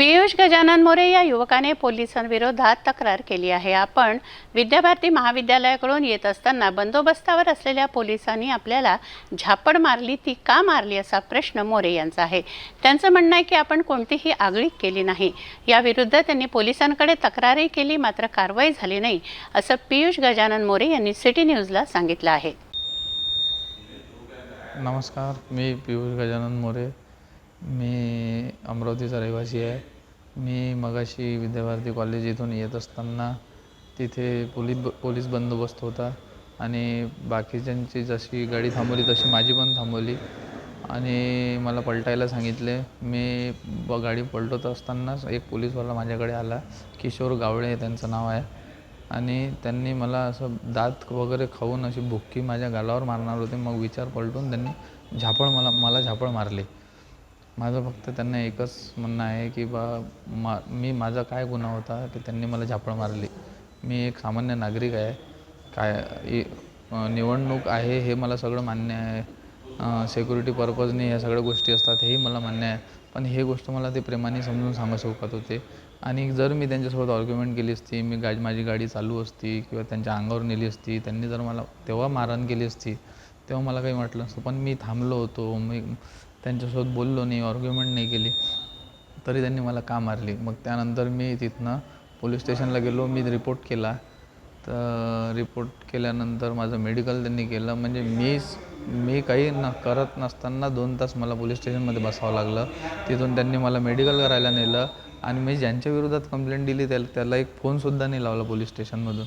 पियुष गजानन मोरे या युवकाने पोलिसांविरोधात तक्रार केली आहे. आपण विद्याभारती महाविद्यालयाकडून येत असताना बंदोबस्तावर असलेल्या पोलिसांनी आपल्याला झापड मारली ती का मारली असा प्रश्न मोरे यांचा आहे. त्यांचं म्हणणं आहे की आपण कोणतीही आगळीक केली नाही. याविरुद्ध त्यांनी पोलिसांकडे तक्रारही केली मात्र कारवाई झाली नाही असं पियुष गजानन मोरे यांनी सिटी न्यूजला सांगितलं आहे. नमस्कार मी पियुष गजानन मोरे. मी अमरावतीचा रहिवासी आहे. मी मगाशी विद्याभारती कॉलेज इथून येत असताना तिथे पोलीस पोलीस बंदोबस्त होता आणि बाकीच्यांची जशी गाडी थांबवली तशी माझी पण थांबवली. आणि मला पलटायला सांगितले. मी ब गाडी पलटवत असतानाच एक पोलीसवाला माझ्याकडे आला. किशोर गावळे त्यांचं नाव आहे. आणि त्यांनी मला असं दात वगैरे खाऊन अशी भुक्की माझ्या गालावर मारणार होते. मग विचार पलटून त्यांनी झापड मला मला झापड मारली. माझं फक्त त्यांना एकच म्हणणं आहे की बा मा मी माझा काय गुन्हा होता की त्यांनी मला झापड मारली. मी एक सामान्य नागरिक आहे. काय निवडणूक आहे हे मला सगळं मान्य आहे. सेक्युरिटी पर्पजने ह्या सगळ्या गोष्टी असतात हेही मला मान्य आहे. पण हे गोष्ट मला ते प्रेमाने समजून सांगू शकत होते. आणि जर मी त्यांच्यासोबत ऑर्ग्युमेंट केली असती मी गा माझी गाडी चालू असती किंवा त्यांच्या अंगावर नेली असती त्यांनी जर मला तेव्हा मारहाण केली असती तेव्हा मला काही वाटलं नसतं. पण मी थांबलो होतो. मी त्यांच्यासोबत बोललो नाही ऑर्ग्युमेंट नाही केली. तरी त्यांनी मला का मारली? मग त्यानंतर मी तिथनं पोलीस स्टेशनला गेलो मी रिपोर्ट केला. तर रिपोर्ट केल्यानंतर माझं मेडिकल त्यांनी केलं. म्हणजे मी मी काही न करत नसताना दोन तास मला पोलीस स्टेशनमध्ये बसावं लागलं. तिथून त्यांनी मला मेडिकल करायला नेलं. आणि मी ज्यांच्या विरोधात कंप्लेंट दिली त्याला त्याला एक फोनसुद्धा नाही लावला पोलीस स्टेशनमधून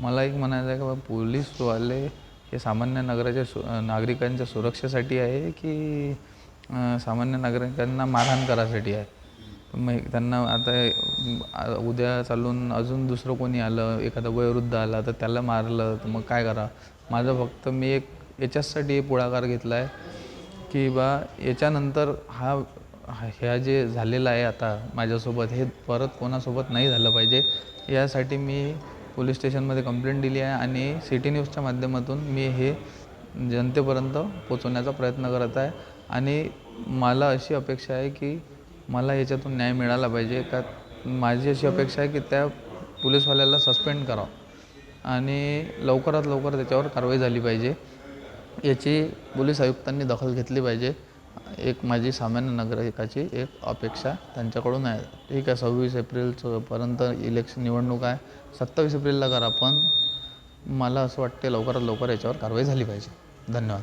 मला एक म्हणायचं आहे की बा पोलीसवाले हे सामान्य नगराच्या सु नागरिकांच्या सुरक्षेसाठी आहे की सामान्य नागरिकांना मारहाण करायसाठी आहे. मग त्यांना आता उद्या चालून अजून दुसरं कोणी आलं एखादा वयोवृद्ध आला तर त्याला मारलं तर मग काय करा? माझं फक्त मी एक याच्याचसाठी पुढाकार घेतला आहे की बा याच्यानंतर हा हा- ह्या जे झालेलं आहे आता माझ्यासोबत हे परत कोणासोबत नाही झालं पाहिजे. यासाठी मी पोलीस स्टेशनमध्ये कंप्लेंट दिली आहे आणि सिटी न्यूजच्या माध्यमातून मी हे जनतेपर्यंत पोचवण्याचा प्रयत्न करत आहे. आणि मला अशी अपेक्षा आहे की मला याच्यातून न्याय मिळाला पाहिजे का माझी अशी अपेक्षा आहे की त्या पोलीसवाल्याला सस्पेंड करावं. आणि लवकरात लवकर त्याच्यावर कारवाई झाली पाहिजे. याची पोलीस आयुक्तांनी दखल घेतली पाहिजे. एक माझी सामान्य नागरिकाची एक अपेक्षा त्यांच्याकडून आहे. ठीक आहे सव्वीस एप्रिलपर्यंत इलेक्शन निवडणूक आहे. सत्तावीस एप्रिलला करा पण मला असं वाटते लवकरात लवकर याच्यावर कारवाई झाली पाहिजे. धन्यवाद.